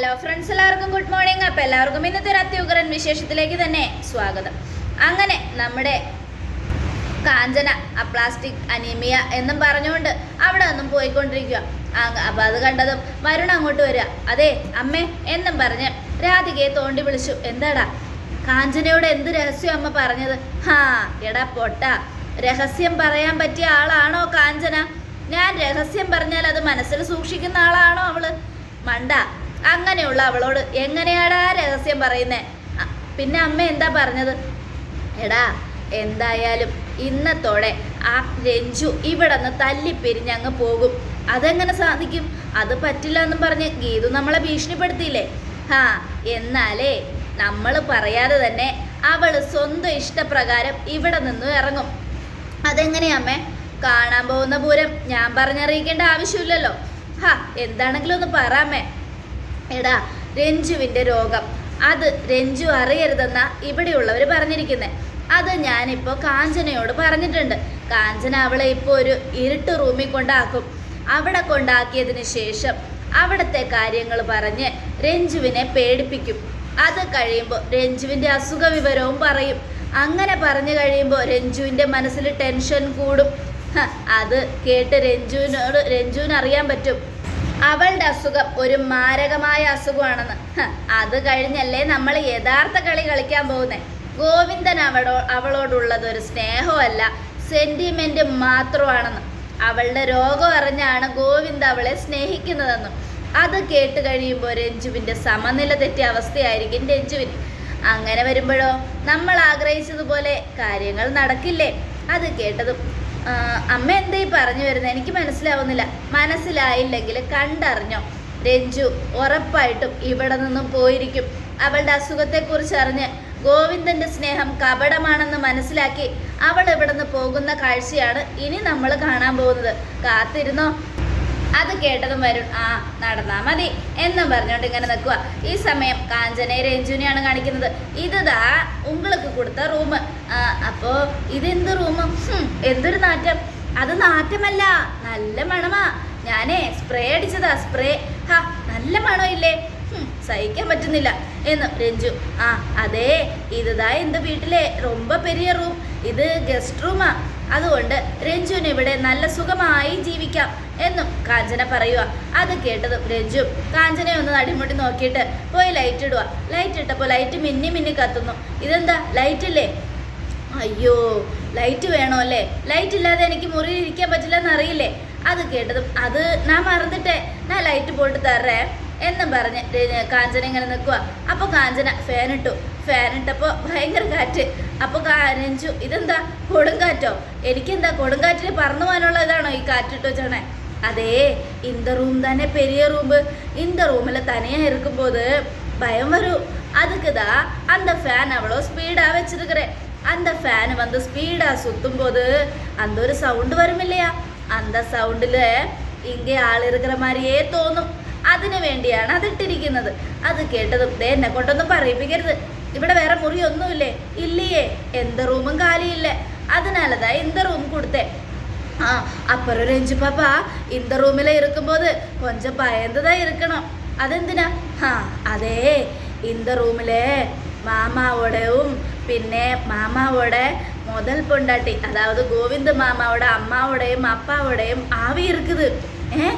Hello friends എല്ലാവർക്കും good morning അപ്പോൾ എല്ലാവർക്കും ഇന്നത്തെ ഒരു അത്യുഗ്രൻ വിശേഷത്തിലേക്ക് തന്നെ സ്വാഗതം. അങ്ങനെ നമ്മുടെ കാഞ്ചന അപ്ലാസ്റ്റിക് അനീമിയ എന്നും പറഞ്ഞുകൊണ്ട് അവിടെ നിന്നും പോയിക്കൊണ്ടിരിക്കുക. അപ്പം അത് കണ്ടതും വരുൺ അങ്ങോട്ട് വരിക. അതെ അമ്മേ എന്നും പറഞ്ഞ് രാധികയെ തോണ്ടി വിളിച്ചു. എന്താടാ? കാഞ്ചനയോട് എന്ത് രഹസ്യം അമ്മ പറഞ്ഞത്? ഹാ എടാ പൊട്ട. രഹസ്യം പറയാൻ പറ്റിയ ആളാണോ കാഞ്ചന? ഞാൻ രഹസ്യം പറഞ്ഞാൽ അത് മനസ്സിൽ സൂക്ഷിക്കുന്ന ആളാണോ അവൾ? മണ്ട അങ്ങനെയുള്ള അവളോട് എങ്ങനെയാടാ രഹസ്യം പറയുന്നേ? പിന്നെ അമ്മ എന്താ പറഞ്ഞത്? എടാ എന്തായാലും ഇന്നത്തോടെ ആ രഞ്ജു ഇവിടെ നിന്ന് തല്ലിപ്പിരിഞ്ഞ് അങ്ങ് പോകും. അതെങ്ങനെ സാധിക്കും? അത് പറ്റില്ല എന്നും പറഞ്ഞ് ഗീതു നമ്മളെ ഭീഷണിപ്പെടുത്തിയില്ലേ? ഹാ എന്നാലേ നമ്മൾ പറയാതെ തന്നെ അവൾ സ്വന്തം ഇഷ്ടപ്രകാരം ഇവിടെ നിന്നും ഇറങ്ങും. അതെങ്ങനെയാമ്മേ കാണാൻ പോകുന്ന പൂരം ഞാൻ പറഞ്ഞറിയിക്കേണ്ട ആവശ്യമില്ലല്ലോ. ഹാ എന്താണെങ്കിലും ഒന്ന് പറയാമേ എടാ രഞ്ജുവിന്റെ രോഗം. അത് രഞ്ജു അറിയരുതെന്നാ ഇവിടെയുള്ളവർ പറഞ്ഞിരിക്കുന്നത് അത് ഞാനിപ്പോൾ കാഞ്ചനയോട് പറഞ്ഞിട്ടുണ്ട്. കാഞ്ചന അവളെ ഇപ്പോൾ ഒരു ഇരുട്ട് റൂമിൽ കൊണ്ടാക്കും. അവിടെ കൊണ്ടാക്കിയതിന് ശേഷം അവിടുത്തെ കാര്യങ്ങൾ പറഞ്ഞ് രഞ്ജുവിനെ പേടിപ്പിക്കും. അത് കഴിയുമ്പോൾ രഞ്ജുവിന്റെ അസുഖ വിവരവും പറയും. അങ്ങനെ പറഞ്ഞു കഴിയുമ്പോൾ രഞ്ജുവിന്റെ മനസ്സിൽ ടെൻഷൻ കൂടും. അത് കേട്ട് രഞ്ജുവിനോട് രഞ്ജുവിന് അറിയാൻ പറ്റും. അവളുടെ അസുഖം ഒരു മാരകമായ അസുഖമാണെന്ന്. അത് കഴിഞ്ഞല്ലേ നമ്മൾ യഥാർത്ഥ കളി കളിക്കാൻ പോകുന്നത് ഗോവിന്ദൻ അവളോ അവളോടുള്ളത് ഒരു സ്നേഹമല്ല സെന്റിമെന്റ് മാത്രമാണെന്ന്. അവളുടെ രോഗം അറിഞ്ഞാണ് ഗോവിന്ദ് അവളെ സ്നേഹിക്കുന്നതെന്നും. അത് കേട്ട് കഴിയുമ്പോൾ രഞ്ജുവിന്റെ സമനില തെറ്റിയ അവസ്ഥയായിരിക്കും രഞ്ജുവിന്. അങ്ങനെ വരുമ്പോഴോ നമ്മൾ ആഗ്രഹിച്ചതുപോലെ കാര്യങ്ങൾ നടക്കില്ലേ? അത് കേട്ടതും അമ്മ എന്തേ പറഞ്ഞു വരുന്നത്? എനിക്ക് മനസ്സിലാവുന്നില്ല. മനസ്സിലായില്ലെങ്കിൽ കണ്ടറിഞ്ഞോ? രഞ്ജു ഉറപ്പായിട്ടും ഇവിടെ നിന്നും പോയിരിക്കും. അവളുടെ അസുഖത്തെക്കുറിച്ച് അറിഞ്ഞ് ഗോവിന്ദന്റെ സ്നേഹം കപടമാണെന്ന് മനസ്സിലാക്കി അവൾ ഇവിടെ നിന്ന് പോകുന്ന കാഴ്ചയാണ് ഇനി നമ്മൾ കാണാൻ പോകുന്നത്. കാത്തിരുന്നോ? അത് കേട്ടതും വരും ആ നടന്നാ മതി എന്നും പറഞ്ഞുകൊണ്ട് ഇങ്ങനെ നിൽക്കുക ഈ സമയം കാഞ്ചനയെ രഞ്ജുനെയാണ് കാണിക്കുന്നത് ഇതാ ഉങ്ങൾക്ക് കൊടുത്ത റൂം അപ്പോ ഇതെന്ത് റൂം എന്തൊരു നാറ്റം അത് നാറ്റമല്ല നല്ല മണമാ ഞാനേ സ്പ്രേ അടിച്ചതാ സ്പ്രേ ഹാ നല്ല മണമില്ലേ ഹും, സഹിക്കാൻ പറ്റുന്നില്ല എന്ന് രഞ്ജു ആ അതെ ഇതാ എന്ത് വീട്ടിലെ ரொம்ப പെരിയ റൂം ഇത് ഗസ്റ്റ് റൂമാ അതുകൊണ്ട് രഞ്ജുവിന് ഇവിടെ നല്ല സുഖമായി ജീവിക്കാം എന്നും കാഞ്ചന പറയുക അത് കേട്ടതും രഞ്ജു കാഞ്ചനയെ ഒന്ന് അടിമുട്ടി നോക്കിയിട്ട് പോയി ലൈറ്റ് ഇടുക ലൈറ്റ് ഇട്ടപ്പോൾ ലൈറ്റ് മിന്നി മിന്നി കത്തുന്നു. ഇതെന്താ? ലൈറ്റ് ഇല്ലേ? അയ്യോ ലൈറ്റ് വേണോ അല്ലേ? ലൈറ്റ് ഇല്ലാതെ എനിക്ക് മുറിയിൽ ഇരിക്കാൻ പറ്റില്ല എന്നറിയില്ലേ അത് കേട്ടതും അത് ഞാൻ മറന്നിട്ടേ. ഞാൻ ലൈറ്റ് പോയിട്ട് തരേ എന്നും പറഞ്ഞ് കാഞ്ചന ഇങ്ങനെ നിൽക്കുക അപ്പോൾ കാഞ്ചന ഫാൻ ഇട്ടപ്പോൾ ഭയങ്കര കാറ്റ്. അപ്പോൾ രഞ്ജു ഇതെന്താ കൊടുങ്കാറ്റോ? എനിക്കെന്താ കൊടുങ്കാറ്റിൽ പറന്നു പോകാനുള്ള ഇതാണോ ഈ കാറ്റിട്ട് വെച്ചോണേ അതേ இந்த ரூம் தானே பெரிய ரூம் இந்த ரூமில் தனியாக இருக்கும்போது பயம் வரும் அதுக்கு தான் அந்த ஃபேன் அவ்வளோ ஸ்பீடாக வச்சிருக்கிறேன் அந்த ஃபேன் வந்து ஸ்பீடாக சுற்றும் போது அந்த ஒரு சவுண்டு வரும் இல்லையா அந்த சவுண்டில் இங்கே ആൾ இருக்கிற மாதிரியே തോന്നും അതിനു വേണ്ടിയാണ് അത് ഇട്ടിരിക്കുന്നത് അത് കേട്ടതും ദേ എന്നെ കൊണ്ടൊന്നും പറയിപ്പിക്കരുത് ഇവിടെ വേറെ മുറിയൊന്നുമില്ലേ ഇല്ലയേ എന്ത് റൂമും കാലിയില്ലേ അതിനാലതാ இந்த റൂം കൊടുത്തേ ആ അപ്പുറം രഞ്ജു പാപ്പ ഇന്ത റൂമിലെ ഇരിക്കുമ്പോ കൊഞ്ചം പയന്തതായി ഇരിക്കണം. അതെന്തിനാ? ആ അതെ ഇന്ത റൂമിലെ മാമാവോടെയും പിന്നെ മാമാവോടെ മുതൽ പൊണ്ടാട്ടി അതായത് ഗോവിന്ദ മാമാവോടെ അമ്മാവോടെയും അപ്പാവോടെയും ആവി ഇരിക്കുന്നത് ഏ?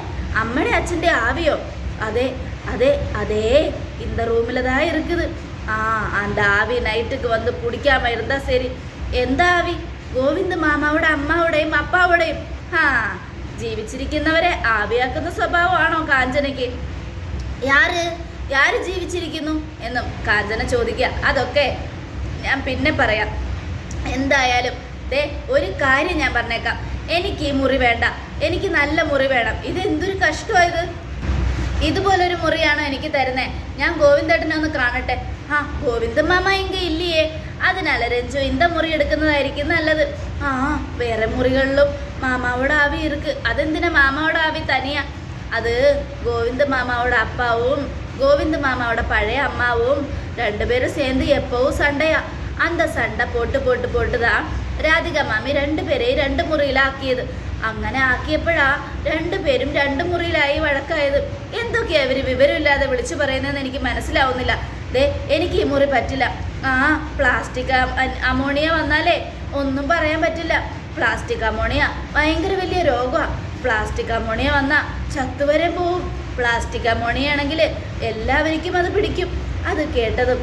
അമ്മയുടെ അച്ഛന്റെ ആവിയോ? അതെ അതെ അതെ ഇന്ത റൂമിലതായി ഇരിക്കുന്നത് ആ അന്താ ആവി നൈറ്റ് വന്ന് കുടിക്കാമ ഇരുന്നാ ശരി. എന്താ ആവി? ഗോവിന്ദ് മാമാവിടെ അമ്മാവുടെയും അപ്പാവുടെയും. ഹാ ജീവിച്ചിരിക്കുന്നവരെ ആവിയാക്കുന്ന സ്വഭാവമാണോ കാഞ്ചനയ്ക്ക്? യാര് യാര് ജീവിച്ചിരിക്കുന്നു എന്നും കാഞ്ചന ചോദിക്കുക. അതൊക്കെ ഞാൻ പിന്നെ പറയാം. എന്തായാലും ദേ ഒരു കാര്യം ഞാൻ പറഞ്ഞേക്കാം. എനിക്ക് ഈ മുറി വേണ്ട. എനിക്ക് നല്ല മുറി വേണം. ഇത് എന്തൊരു കഷ്ടമായത് ഇതുപോലൊരു മുറിയാണോ എനിക്ക് തരുന്നേ? ഞാൻ ഗോവിന്ദേട്ടനെ ഒന്ന് കാണട്ടെ. ആ ഗോവിന്ദ മാമ ഇങ്ക ഇല്ലയേ. അതിനാൽ രഞ്ജു ഇന്ത മുറി എടുക്കുന്നതായിരിക്കും നല്ലത്. ആ വേറെ മുറികളിലും മാമാവോട് ആവി ഇരുക്ക്. അതെന്തിനാ മാമാവോട് ആവി തനിയാ? അത് ഗോവിന്ദ് മാമാവോട് അപ്പാവും ഗോവിന്ദ് മാമാവോട് പഴയ അമ്മാവും രണ്ടുപേരും സേന്ത് എപ്പോഴും സണ്ടയാ. അന്ത സണ്ട പോട്ട് പോട്ട് போட்டு രാധിക മാമി രണ്ടുപേരെയും രണ്ട് മുറിയിലാക്കിയത്. അങ്ങനെ ആക്കിയപ്പോഴാ രണ്ടുപേരും രണ്ട് മുറിയിലായി വഴക്കായത്. എന്തൊക്കെയാ ഇവർ വിവരമില്ലാതെ വിളിച്ചു പറയുന്നതെന്ന് എനിക്ക് മനസ്സിലാവുന്നില്ല. ദേ എനിക്ക് ഈ മുറി പറ്റില്ല. ആ പ്ലാസ്റ്റിക് അമോണിയ വന്നാലേ ഒന്നും പറയാൻ പറ്റില്ല. പ്ലാസ്റ്റിക് അമോണിയ ഭയങ്കര വലിയ രോഗമാണ് പ്ലാസ്റ്റിക് അമോണിയ വന്നാൽ ചത്തുവരെ പോവും. പ്ലാസ്റ്റിക് അമോണിയ ആണെങ്കിൽ എല്ലാവർക്കും അത് പിടിക്കും. അത് കേട്ടതും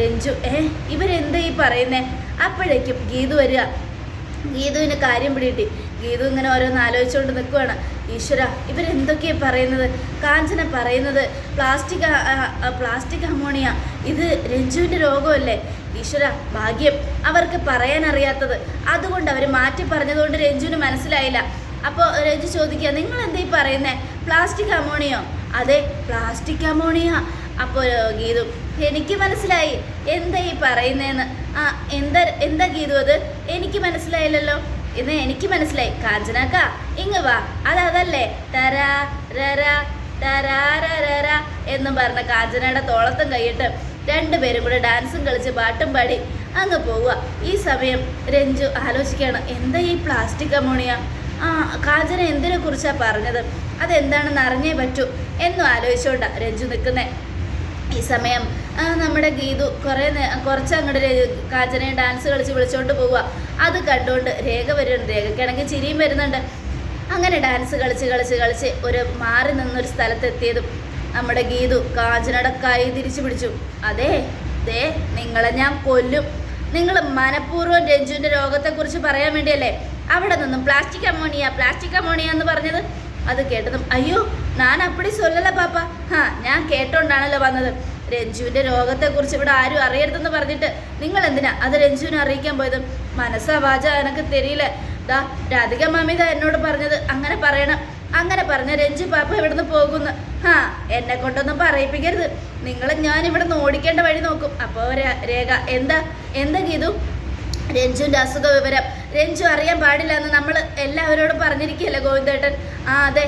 രഞ്ജു ഏ ഇവരെന്താ ഈ പറയുന്നേ? അപ്പോഴേക്കും ഗീതു വരിക. ഗീതുവിന് കാര്യം പിടിയിട്ട് ഗീതു ഇങ്ങനെ ഓരോന്ന് ആലോചിച്ചുകൊണ്ട് നിൽക്കുവാണ്. ഈശ്വര ഇവരെന്തൊക്കെയാ പറയുന്നത്? കാഞ്ചന പറയുന്നത് പ്ലാസ്റ്റിക് പ്ലാസ്റ്റിക് അമോണിയ ഇത് രഞ്ജുവിന്റെ രോഗമല്ലേ? ഈശ്വര ഭാഗ്യം. അവർക്ക് പറയാൻ അറിയാത്തത് അതുകൊണ്ട് അവർ മാറ്റി പറഞ്ഞതുകൊണ്ട് രഞ്ജുവിന് മനസ്സിലായില്ല. അപ്പോൾ രഞ്ജു ചോദിക്കുക നിങ്ങൾ എന്താ പറയുന്നേ? പ്ലാസ്റ്റിക് അമോണിയോ? അതെ പ്ലാസ്റ്റിക് അമോണിയ. അപ്പോൾ ഗീതു എനിക്ക് മനസ്സിലായി. എന്താ ഈ പറയുന്നതെന്ന് ആ എന്താ എന്താ ഗീതു അത്? എനിക്ക് മനസ്സിലായില്ലല്ലോ. എന്ന് എനിക്ക് മനസ്സിലായി. കാഞ്ചനാക്ക ഇങ്ങ് വാ. അത് അതല്ലേ? തരാ രരാ തരാരര എന്നും പറഞ്ഞ കാഞ്ചനയുടെ തോളത്തും കൈയിട്ട് രണ്ടുപേരും കൂടെ ഡാൻസും കളിച്ച് പാട്ടും പാടി അങ്ങ് പോവുക. ഈ സമയം രഞ്ജു ആലോചിക്കുകയാണ് എന്താ ഈ പ്ലാസ്റ്റിക് അമോണിയ? ആ കാഞ്ചന എന്തിനെ കുറിച്ചാണ് പറഞ്ഞത്? അതെന്താണെന്ന് അറിഞ്ഞേ പറ്റൂ എന്നും ആലോചിച്ചുകൊണ്ടാണ് രഞ്ജു നിൽക്കുന്നത് ഈ സമയം. നമ്മുടെ ഗീതു കുറേ കുറച്ച് അങ്ങോട്ട് കാഞ്ചനയെ ഡാൻസ് കളിച്ച് വിളിച്ചോണ്ട് പോവുക. അത് കണ്ടുകൊണ്ട് രേഖ വരുന്നുണ്ട്. രേഖയ്ക്കാണെങ്കിൽ ചിരിയും വരുന്നുണ്ട്. അങ്ങനെ ഡാൻസ് കളിച്ച് കളിച്ച് കളിച്ച് ഒരു മാറി നിന്നൊരു സ്ഥലത്തെത്തിയതും നമ്മുടെ ഗീതു കാഞ്ചനയുടെ കൈ തിരിച്ചു പിടിച്ചു. അതെ ദേ നിങ്ങളെ ഞാൻ കൊല്ലും. നിങ്ങൾ മനഃപൂർവം രഞ്ജുവിന്റെ രോഗത്തെക്കുറിച്ച് പറയാൻ വേണ്ടിയല്ലേ? അവിടെ നിന്നും പ്ലാസ്റ്റിക് അമോണിയ പ്ലാസ്റ്റിക് അമോണിയ എന്ന് പറഞ്ഞത്? അത് കേട്ടതും അയ്യോ ഞാൻ അപ്പടി ചൊല്ലല പാപ്പ. ഹാ ഞാൻ കേട്ടോണ്ടാണല്ലോ വന്നത്. രഞ്ജുവിന്റെ രോഗത്തെക്കുറിച്ച് ഇവിടെ ആരും അറിയരുതെന്ന് പറഞ്ഞിട്ട് നിങ്ങൾ എന്തിനാ അത് രഞ്ജുവിനെ അറിയിക്കാൻ പോയത്? മനസ്സാ വാച എനക്ക് തെരിയില്ല ദാ രാധിക മാമിത എന്നോട് പറഞ്ഞത്. അങ്ങനെ പറയണം. അങ്ങനെ പറഞ്ഞ രഞ്ജു പാപ്പ ഇവിടുന്ന് പോകുന്നു. ഹാ എന്നെ കൊണ്ടൊന്നും പറയിപ്പിക്കരുത്. നിങ്ങൾ ഞാൻ ഇവിടുന്ന് ഓടിക്കേണ്ട വഴി നോക്കും. അപ്പോൾ രേഖ എന്താ? എന്താ ഗീതു? രഞ്ജുവിന്റെ അസുഖ വിവരം രഞ്ജു അറിയാൻ പാടില്ല എന്ന് നമ്മൾ എല്ലാവരോടും പറഞ്ഞിരിക്കുകയല്ലേ ഗോവിന്ദേട്ടൻ? ആ അതെ.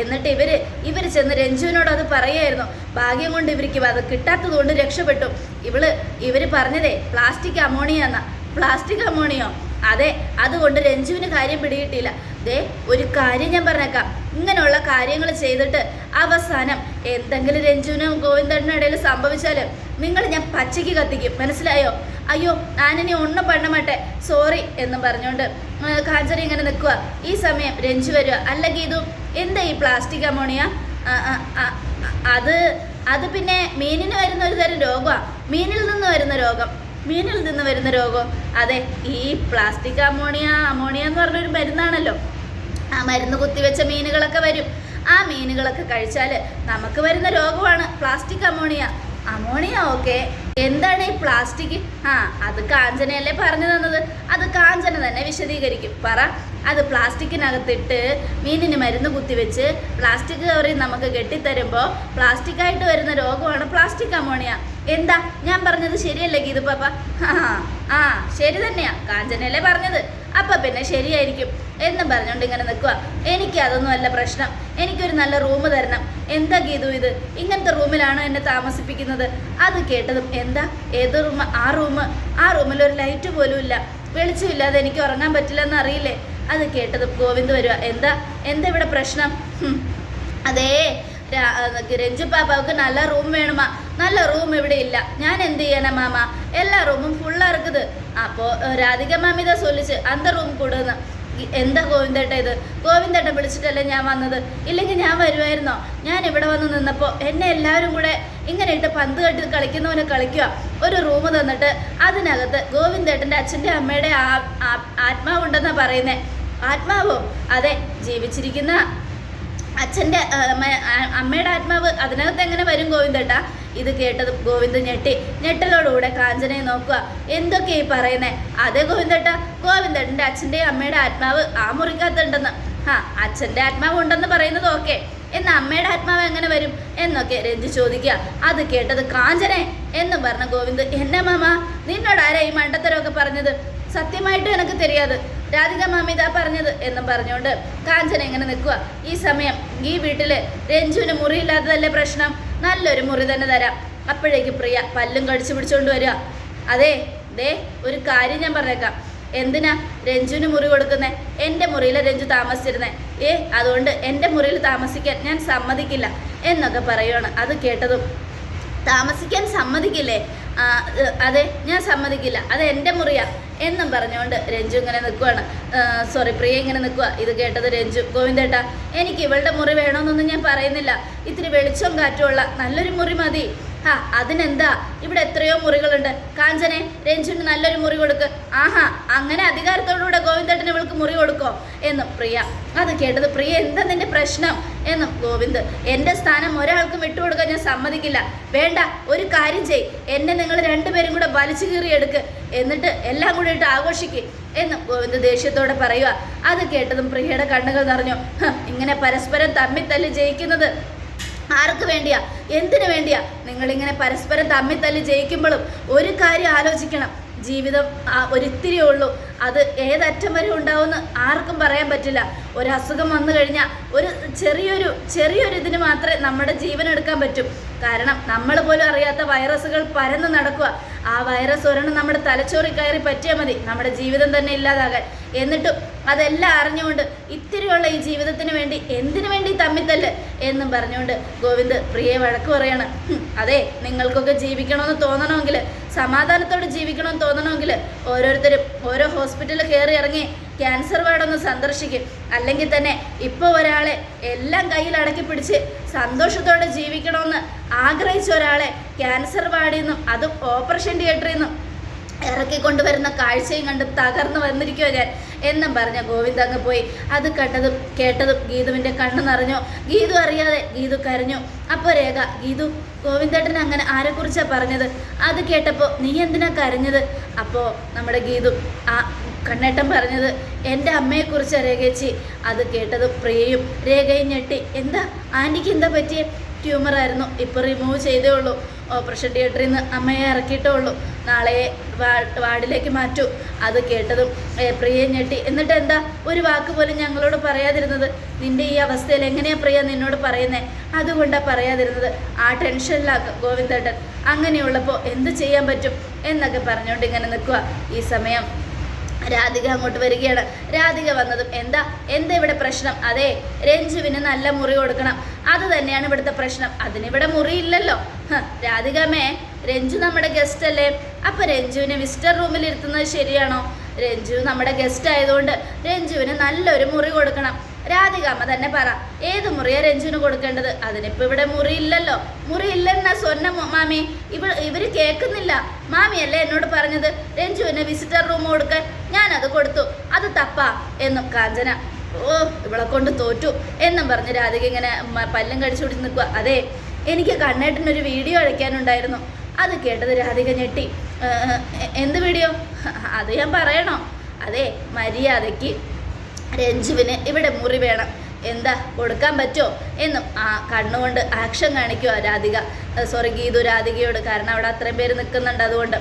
എന്നിട്ട് ഇവർ ഇവർ ചെന്ന് രഞ്ജുവിനോട് അത് പറയായിരുന്നു ഭാഗ്യം കൊണ്ട് ഇവർക്ക് അത് കിട്ടാത്തത് കൊണ്ട് രക്ഷപ്പെട്ടു. ഇവൾ ഇവർ പറഞ്ഞതേ പ്ലാസ്റ്റിക് അമോണിയ എന്നാ. പ്ലാസ്റ്റിക് അമോണിയോ അതെ അതുകൊണ്ട് രഞ്ജുവിന് കാര്യം പിടികിട്ടിയില്ല. ദേ ഒരു കാര്യം ഞാൻ പറഞ്ഞേക്കാം. ഇങ്ങനെയുള്ള കാര്യങ്ങൾ ചെയ്തിട്ട് അവസാനം എന്തെങ്കിലും രഞ്ജുവിനും ഗോവിന്ദനും ഇടയിൽ സംഭവിച്ചാൽ നിങ്ങൾ ഞാൻ പച്ചയ്ക്ക് കത്തിക്കും. മനസ്സിലായോ? അയ്യോ ഞാനിനി ഒന്നും പണ്ണമാട്ടെ സോറി എന്നും പറഞ്ഞുകൊണ്ട് കാഞ്ചന ഇങ്ങനെ നിൽക്കുക ഈ സമയം രഞ്ജു വരിക അല്ലെങ്കിൽ ഇതും എന്താ ഈ പ്ലാസ്റ്റിക് അമോണിയ അത് അത് പിന്നെ മീനിന് വരുന്ന ഒരു തരം രോഗമാണ് മീനിൽ നിന്ന് വരുന്ന രോഗം. മീനിൽ നിന്ന് വരുന്ന രോഗം. അതെ ഈ പ്ലാസ്റ്റിക് അമോണിയ അമോണിയ എന്ന് പറഞ്ഞൊരു മരുന്നാണല്ലോ. ആ മരുന്ന് കുത്തിവെച്ച മീനുകളൊക്കെ വരും. ആ മീനുകളൊക്കെ കഴിച്ചാൽ നമുക്ക് വരുന്ന രോഗമാണ് പ്ലാസ്റ്റിക് അമോണിയ അമോണിയ ഓക്കെ എന്താണ് ഈ പ്ലാസ്റ്റിക് ആ അത് കാഞ്ചനയല്ലേ പറഞ്ഞു തന്നത്? അത് കാഞ്ചന തന്നെ വിശദീകരിക്കും. പറ. അത് പ്ലാസ്റ്റിക്കിനകത്തിട്ട് മീനിന് മരുന്ന് കുത്തിവെച്ച് പ്ലാസ്റ്റിക് കവറിൽ നമുക്ക് കെട്ടിത്തരുമ്പോൾ പ്ലാസ്റ്റിക്കായിട്ട് വരുന്ന രോഗമാണ് പ്ലാസ്റ്റിക് അമോണിയ. എന്താ? ഞാൻ പറഞ്ഞത് ശരിയല്ലേ ഗീതു പാപ്പ ആ ആ ശരി തന്നെയാ. കാഞ്ചനയല്ലേ പറഞ്ഞത്? അപ്പൊ പിന്നെ ശരിയായിരിക്കും. എന്നും പറഞ്ഞുകൊണ്ട് ഇങ്ങനെ നിൽക്കുക എനിക്ക് അതൊന്നും അല്ല പ്രശ്നം. എനിക്കൊരു നല്ല റൂം തരണം. എന്താ ഗീതു ഇത്? ഇങ്ങനത്തെ റൂമിലാണ് എന്നെ താമസിപ്പിക്കുന്നത്? അത് കേട്ടതും എന്താ? ഏത് റൂം ആ റൂം ആ റൂമിൽ ഒരു ലൈറ്റ് പോലും ഇല്ല. വെളിച്ചമില്ലാതെ എനിക്ക് ഉറങ്ങാൻ പറ്റില്ലെന്ന് അറിയില്ലേ? അത് കേട്ടതും ഗോവിന്ദ് വരിക എന്താ? എന്താ ഇവിടെ പ്രശ്നം? അതേ രഞ്ജു പാപ്പാവ്ക്ക് നല്ല റൂം വേണമാ. നല്ല റൂം ഇവിടെ ഇല്ല. ഞാൻ എന്ത് ചെയ്യണം മാമ? എല്ലാ റൂമും ഫുള്ളാ ഇറക്കുത് അപ്പോൾ രാധിക മാമിതാ സൊല്ലിച്ച് അന്ത റൂം കൂടുന്നു. എന്താ ഗോവിന്ദേട്ട ഇത് ഗോവിന്ദേട്ടൻ വിളിച്ചിട്ടല്ലേ ഞാൻ വന്നത്? ഇല്ലെങ്കിൽ ഞാൻ വരുമായിരുന്നോ ഞാൻ ഇവിടെ വന്ന് നിന്നപ്പോൾ എന്നെ എല്ലാവരും കൂടെ ഇങ്ങനെ ഇട്ട് പന്ത് കെട്ടി കളിക്കുന്നവനെ കളിക്കുക. ഒരു റൂം തന്നിട്ട് അതിനകത്ത് ഗോവിന്ദേട്ടന്റെ അച്ഛന്റെ അമ്മയുടെ ആ ആത്മാവുണ്ടെന്നാണ് പറയുന്നേ. ആത്മാവോ? അതെ ജീവിച്ചിരിക്കുന്ന അച്ഛന്റെ അമ്മയുടെ ആത്മാവ് അതിനകത്ത് എങ്ങനെ വരും ഗോവിന്ദേട്ടാ? ഇത് കേട്ടത് ഗോവിന്ദ് ഞെട്ടി. ഞെട്ടലോടുകൂടെ കാഞ്ചനയെ നോക്കുക. എന്തൊക്കെ ഈ പറയുന്നേ? അതെ ഗോവിന്ദട്ട. ഗോവിന്ദേട്ടന്റെ അച്ഛന്റെയും അമ്മയുടെ ആത്മാവ് ആ മുറിക്കകത്തുണ്ടെന്ന്. ആ അച്ഛന്റെ ആത്മാവ് ഉണ്ടെന്ന് പറയുന്നത് ഓക്കെ. എന്ന അമ്മയുടെ ആത്മാവ് എങ്ങനെ വരും? എന്നൊക്കെ രഞ്ജി ചോദിക്കുക. അത് കേട്ടത് കാഞ്ചനെ എന്ന് പറഞ്ഞ ഗോവിന്ദ് എന്നെ മാമ നിന്നോടാരാ ഈ മണ്ടത്തരമൊക്കെ പറഞ്ഞത്? സത്യമായിട്ടും എനിക്ക് തെരിയാത്. രാധിക മാമി ഇതാ പറഞ്ഞത് എന്നും പറഞ്ഞുകൊണ്ട് കാഞ്ചന ഇങ്ങനെ നിൽക്കുക. ഈ സമയം ഈ വീട്ടിൽ രഞ്ജുവിന് മുറിയില്ലാത്തതല്ലേ പ്രശ്നം? നല്ലൊരു മുറി തന്നെ തരാം. അപ്പോഴേക്ക് പ്രിയ പല്ലും കടിച്ചു പിടിച്ചുകൊണ്ട് വരിക. അതെ ദേ ഒരു കാര്യം ഞാൻ പറഞ്ഞേക്കാം. എന്തിനാ രഞ്ജുവിന് മുറി കൊടുക്കുന്നേ? എന്റെ മുറിയിലെ രഞ്ജു താമസിച്ചിരുന്നേ. ഏ അതുകൊണ്ട് എന്റെ മുറിയിൽ താമസിക്കാൻ ഞാൻ സമ്മതിക്കില്ല എന്നൊക്കെ പറയുകയാണ് അത് കേട്ടതും താമസിക്കാൻ സമ്മതിക്കില്ലേ? അതെ ഞാൻ സമ്മതിക്കില്ല. അത് എന്റെ മുറിയാ. എന്നും പറഞ്ഞുകൊണ്ട് രഞ്ജു ഇങ്ങനെ നിൽക്കുവാണ് സോറി പ്രിയ ഇങ്ങനെ നിൽക്കുക ഇത് കേട്ടത് രഞ്ജു. ഗോവിന്ദേട്ടാ എനിക്ക് ഇവളുടെ മുറി വേണമെന്നൊന്നും ഞാൻ പറയുന്നില്ല. ഇത്തിരി വെളിച്ചവും കാറ്റുമുള്ള നല്ലൊരു മുറി മതി. ആ അതിനെന്താ? ഇവിടെ എത്രയോ മുറികളുണ്ട്. കാഞ്ചനെ രഞ്ജുവിന് നല്ലൊരു മുറി കൊടുക്ക്. ആഹാ അങ്ങനെ അധികാരത്തോടുകൂടെ ഗോവിന്ദേട്ടന് ഇവൾക്ക് മുറി കൊടുക്കോ? എന്ന് പ്രിയ. അത് കേട്ടത് പ്രിയ എന്താ നിന്റെ പ്രശ്നം? എന്ന് ഗോവിന്ദ്. എന്റെ സ്ഥാനം ഒരാൾക്കും വിട്ടുകൊടുക്കാൻ ഞാൻ സമ്മതിക്കില്ല. വേണ്ട ഒരു കാര്യം ചെയ്. എന്നെ നിങ്ങൾ രണ്ടുപേരും കൂടെ വലിച്ചു കീറി എടുക്ക്. എന്നിട്ട് എല്ലാം കൂടി ഇട്ട് ആഘോഷിക്കും. എന്നും ഗോവിന്ദ് ദേഷ്യത്തോടെ പറയുക അത് കേട്ടതും പ്രിയയുടെ കണ്ണുകൾ നിറഞ്ഞു. ഇങ്ങനെ പരസ്പരം തമ്മിൽ തല്ലി ജയിക്കുന്നത് ആർക്ക് വേണ്ടിയാ? എന്തിനു വേണ്ടിയാ? നിങ്ങളിങ്ങനെ പരസ്പരം തമ്മിൽ തല്ലി ജയിക്കുമ്പോഴും ഒരു കാര്യം ആലോചിക്കണം. ജീവിതം ആ ഒരിത്തിരിയേ ഉള്ളൂ. അത് ഏതറ്റം വരെ ഉണ്ടാവുമെന്ന് ആർക്കും പറയാൻ പറ്റില്ല. ഒരു അസുഖം വന്നു കഴിഞ്ഞാൽ ഒരു ചെറിയൊരു ചെറിയൊരു ഇതിന് മാത്രമേ നമ്മുടെ ജീവൻ എടുക്കാൻ പറ്റും. കാരണം നമ്മൾ പോലും അറിയാത്ത വൈറസുകൾ പരന്ന് നടക്കുക. ആ വൈറസ് ഒരെണ്ണം നമ്മുടെ തലച്ചോറിൽ കയറി പറ്റിയാൽ മതി. നമ്മുടെ ജീവിതം തന്നെ ഇല്ലാതാകാൻ. എന്നിട്ടും അതെല്ലാം അറിഞ്ഞുകൊണ്ട് ഇത്തിരിയുള്ള ഈ ജീവിതത്തിന് വേണ്ടി എന്തിനു വേണ്ടി തമ്മിത്തല്ല് എന്നും പറഞ്ഞുകൊണ്ട് ഗോവിന്ദ് പ്രിയെ വഴക്ക് പറയാണ്. അതെ നിങ്ങൾക്കൊക്കെ ജീവിക്കണമെന്ന് തോന്നണമെങ്കിൽ സമാധാനത്തോടെ ജീവിക്കണമെന്ന് തോന്നണമെങ്കിൽ ഓരോരുത്തരും ഓരോ ഹോസ്പിറ്റലിൽ കയറി ഇറങ്ങി ക്യാൻസർ വാർഡൊന്ന് സന്ദർശിക്കും. അല്ലെങ്കിൽ തന്നെ ഇപ്പോൾ ഒരാളെ എല്ലാം കയ്യിൽ അടക്കി പിടിച്ച് സന്തോഷത്തോടെ ജീവിക്കണമെന്ന് ആഗ്രഹിച്ച ഒരാളെ ക്യാൻസർ വാർഡിൽ നിന്നും അതും ഓപ്പറേഷൻ തിയേറ്ററിൽ നിന്നും ഇറക്കി കൊണ്ടുവരുന്ന കാഴ്ചയും കണ്ട് തകർന്നു വന്നിരിക്കുമോ ഞാൻ. എന്നും പറഞ്ഞ ഗോവിന്ദ് അങ്ങ് പോയി. അത് കണ്ടതും കേട്ടതും ഗീതുവിന്റെ കണ്ണു നിറഞ്ഞു. ഗീതു അറിയാതെ ഗീതു കരഞ്ഞു. അപ്പോൾ രേഖ ഗീതു ഗോവിന്ദേട്ടൻ അങ്ങനെ ആരെക്കുറിച്ചാണ് പറഞ്ഞത്? അത് കേട്ടപ്പോൾ നീ എന്തിനാ കരഞ്ഞത്? അപ്പോൾ നമ്മുടെ ഗീതു ആ കണ്ണേട്ടൻ പറഞ്ഞത് എന്റെ അമ്മയെക്കുറിച്ച് രേഖച്ചി. അത് കേട്ടത് പ്രിയയും രേഖയും ഞെട്ടി. എന്താ? ആന്റിക്ക് എന്താ പറ്റിയ? ട്യൂമറായിരുന്നു ഇപ്പോൾ റിമൂവ് ചെയ്തേ ഉള്ളൂ. ഓപ്പറേഷൻ തിയേറ്ററിൽ നിന്ന് അമ്മയെ ഇറക്കിയിട്ടേ ഉള്ളൂ. നാളെ വാർഡിലേക്ക് മാറ്റൂ. അത് കേട്ടതും പ്രിയ ഞെട്ടി. എന്നിട്ട് എന്താ? ഒരു വാക്ക് പോലും ഞങ്ങളോട് പറയാതിരുന്നത്? നിന്റെ ഈ അവസ്ഥയിൽ എങ്ങനെയാ പ്രിയ നിന്നോട് പറയുന്നേ? അതുകൊണ്ടാണ് പറയാതിരുന്നത്. ആ ടെൻഷനിലാക്കും ഗോവിന്ദേട്ടൻ. അങ്ങനെയുള്ളപ്പോൾ എന്ത് ചെയ്യാൻ പറ്റും? എന്നൊക്കെ പറഞ്ഞുകൊണ്ട് ഇങ്ങനെ നിൽക്കുക ഈ സമയം രാധിക അങ്ങോട്ട് വരികയാണ്. രാധിക വന്നതും എന്താ? എന്താ ഇവിടെ പ്രശ്നം? അതെ രഞ്ജുവിന് നല്ല മുറി കൊടുക്കണം. അത് തന്നെയാണ് ഇവിടുത്തെ പ്രശ്നം. അതിനിവിടെ മുറി ഇല്ലല്ലോ. രാധികമേ രഞ്ജു നമ്മുടെ ഗസ്റ്റ് അല്ലേ? അപ്പൊ രഞ്ജുവിനെ മിസ്റ്റർ റൂമിൽ ഇരുത്തുന്നത് ശരിയാണോ? രഞ്ജു നമ്മുടെ ഗസ്റ്റ് ആയതുകൊണ്ട് രഞ്ജുവിന് നല്ലൊരു മുറി കൊടുക്കണം. രാധികാമ്മ തന്നെ പറ ഏത് മുറിയാ രഞ്ജുവിന് കൊടുക്കേണ്ടത്? അതിനിപ്പോ ഇവിടെ മുറി ഇല്ലല്ലോ. മുറി ഇല്ലെന്നാ സ്വന്ന മാമി ഇവ ഇവർ കേൾക്കുന്നില്ല. മാമിയല്ലേ എന്നോട് പറഞ്ഞത്? രഞ്ജുവിന് വിസിറ്റർ റൂം കൊടുക്കാൻ ഞാൻ അത് കൊടുത്തു. അത് തപ്പാ എന്നും കാഞ്ചന. ഓ ഇവളെ കൊണ്ട് തോറ്റു എന്നും പറഞ്ഞ് രാധിക ഇങ്ങനെ പല്ലും കടിച്ചു പിടിച്ച് നിൽക്കുക അതെ എനിക്ക് കണ്ണേട്ടനൊരു വീഡിയോ അയക്കാനുണ്ടായിരുന്നു. അത് കേട്ടത് രാധിക ഞെട്ടി. എന്ത് വീഡിയോ അത് ഞാൻ പറയണോ? അതെ മര്യാദയ്ക്ക്. രഞ്ജുവിന് ഇവിടെ മുറി വേണം. എന്താ? കൊടുക്കാൻ പറ്റുമോ? എന്നും ആ കണ്ണുകൊണ്ട് ആക്ഷൻ കാണിക്കുക രാധിക. സോറി ഗീതു രാധികയോട് കാരണം അവിടെ അത്രയും പേര് നിൽക്കുന്നുണ്ട് അതുകൊണ്ട്.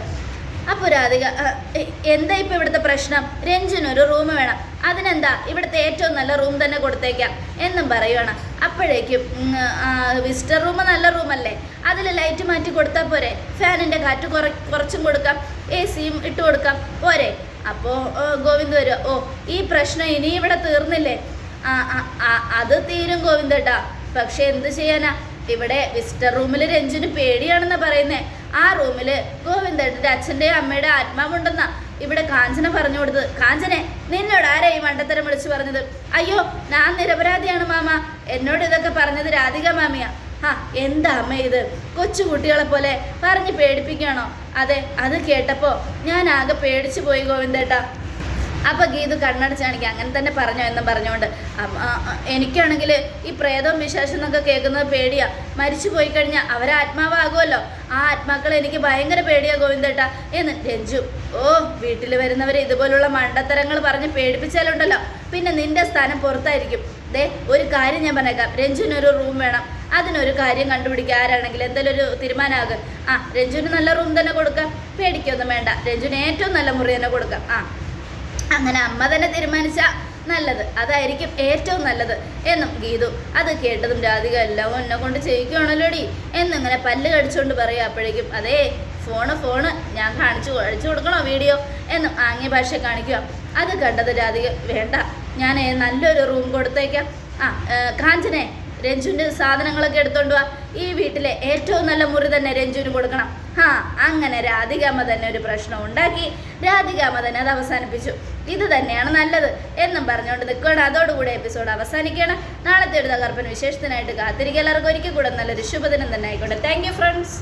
അപ്പോൾ രാധിക എന്താ ഇപ്പോൾ ഇവിടുത്തെ പ്രശ്നം? രഞ്ജുവിനൊരു റൂം വേണം. അതിനെന്താ? ഇവിടുത്തെ ഏറ്റവും നല്ല റൂം തന്നെ കൊടുത്തേക്കാം എന്നും പറയുവാണ്. അപ്പോഴേക്കും വിസിറ്റർ റൂം നല്ല റൂമല്ലേ അതിൽ ലൈറ്റ് മാറ്റി കൊടുത്താൽ പോരെ? ഫാനിന്റെ കാറ്റ് കുറ കുറച്ചും കൊടുക്കാം. എ സിയും ഇട്ട് കൊടുക്കാം. പോരെ? അപ്പോൾ ഗോവിന്ദ് വരിക. ഓ ഈ പ്രശ്നം ഇനി ഇവിടെ തീർന്നില്ലേ? അത് തീരും ഗോവിന്ദേട്ടാ പക്ഷെ എന്ത് ചെയ്യാനാ? ഇവിടെ വിസിറ്റർ റൂമിൽ രഞ്ജുന് പേടിയാണെന്ന് പറയുന്നേ. ആ റൂമിൽ ഗോവിന്ദേട്ടന്റെ അച്ഛന്റെ അമ്മയുടെ ആത്മാവുണ്ടെന്നാ ഇവിടെ കാഞ്ചന പറഞ്ഞു കൊടുത്തത്. കാഞ്ചനെ നിന്നോട് ആരാ ഈ മണ്ടത്തരം വിളിച്ചു പറഞ്ഞത്? അയ്യോ ഞാൻ നിരപരാധിയാണ് മാമ. എന്നോട് ഇതൊക്കെ പറഞ്ഞത് രാധിക മാമിയാ. ആ എന്താ അമ്മ ഇത്? കൊച്ചു കുട്ടികളെ പോലെ പറഞ്ഞ് പേടിപ്പിക്കുകയാണോ? അതെ അത് കേട്ടപ്പോൾ ഞാൻ ആകെ പേടിച്ചു പോയി ഗോവിന്ദേട്ടാ. അപ്പൊ ഗീതു കണ്ണടച്ച് കാണിക്കുക അങ്ങനെ തന്നെ പറഞ്ഞോ എന്നും പറഞ്ഞുകൊണ്ട്. എനിക്കാണെങ്കിൽ ഈ പ്രേതവും വിശേഷം എന്നൊക്കെ കേൾക്കുന്നത് പേടിയാ. മരിച്ചു പോയി കഴിഞ്ഞാൽ അവരെ ആത്മാവാകുമല്ലോ. ആ ആത്മാക്കളെ എനിക്ക് ഭയങ്കര പേടിയാ ഗോവിന്ദേട്ട. എന്ന് രഞ്ജു ഓ വീട്ടിൽ വരുന്നവരെ ഇതുപോലുള്ള മണ്ടത്തരങ്ങൾ പറഞ്ഞ് പേടിപ്പിച്ചാലുണ്ടല്ലോ. പിന്നെ നിന്റെ സ്ഥാനം പുറത്തായിരിക്കും. ദേ ഒരു കാര്യം ഞാൻ പറഞ്ഞേക്കാം. രഞ്ജുവിനൊരു റൂം വേണം. അതിനൊരു കാര്യം കണ്ടുപിടിക്കുക. ആരാണെങ്കിൽ എന്തെങ്കിലും ഒരു തീരുമാനമാകും. ആ രഞ്ജുവിന് നല്ല റൂം തന്നെ കൊടുക്കാം. പേടിക്കൊന്നും വേണ്ട. രഞ്ജുവിന് ഏറ്റവും നല്ല മുറി തന്നെ കൊടുക്കാം. ആ. അങ്ങനെ അമ്മ തന്നെ തീരുമാനിച്ച നല്ലത്. അതായിരിക്കും ഏറ്റവും നല്ലത്. എന്നും ഗീതു അത് കേട്ടതും രാധിക എല്ലാം എന്നെ കൊണ്ട് ചെയ്യിക്കുകയാണല്ലോടി എന്നിങ്ങനെ പല്ല് കടിച്ചുകൊണ്ട് പറയുക അപ്പോഴേക്കും അതേ ഫോണ് ഫോണ്. ഞാൻ കാണിച്ചു കഴിച്ചു കൊടുക്കണോ വീഡിയോ? എന്നും ആംഗ്യ ഭാഷ കാണിക്കുക. അത് കണ്ടത് രാധിക വേണ്ട. ഞാൻ നല്ലൊരു റൂം കൊടുത്തേക്കാം. ആ കാഞ്ചനെ രഞ്ജുവിന്റെ സാധനങ്ങളൊക്കെ എടുത്തോണ്ട് വാ. ഈ വീട്ടിലെ ഏറ്റവും നല്ല മുറി തന്നെ രഞ്ജുവിന് കൊടുക്കണം. ആ അങ്ങനെ രാധികാമ്മ തന്നെ ഒരു പ്രശ്നം ഉണ്ടാക്കി. രാധികാമ്മ തന്നെ അത് അവസാനിപ്പിച്ചു. ഇത് തന്നെയാണ് നല്ലത് എന്നും പറഞ്ഞുകൊണ്ട് നിൽക്കുകയാണ്. അതോടുകൂടി എപ്പിസോഡ് അവസാനിക്കുകയാണ്. നാളത്തെ ഒരു തകർപ്പൻ വിശേഷത്തിനായിട്ട് കാത്തിരിക്കുക. എല്ലാവർക്കും ഒരിക്കൽ കൂടെ നല്ലൊരു ശുഭദിനം തന്നെ ആയിക്കോട്ടെ. Thank friends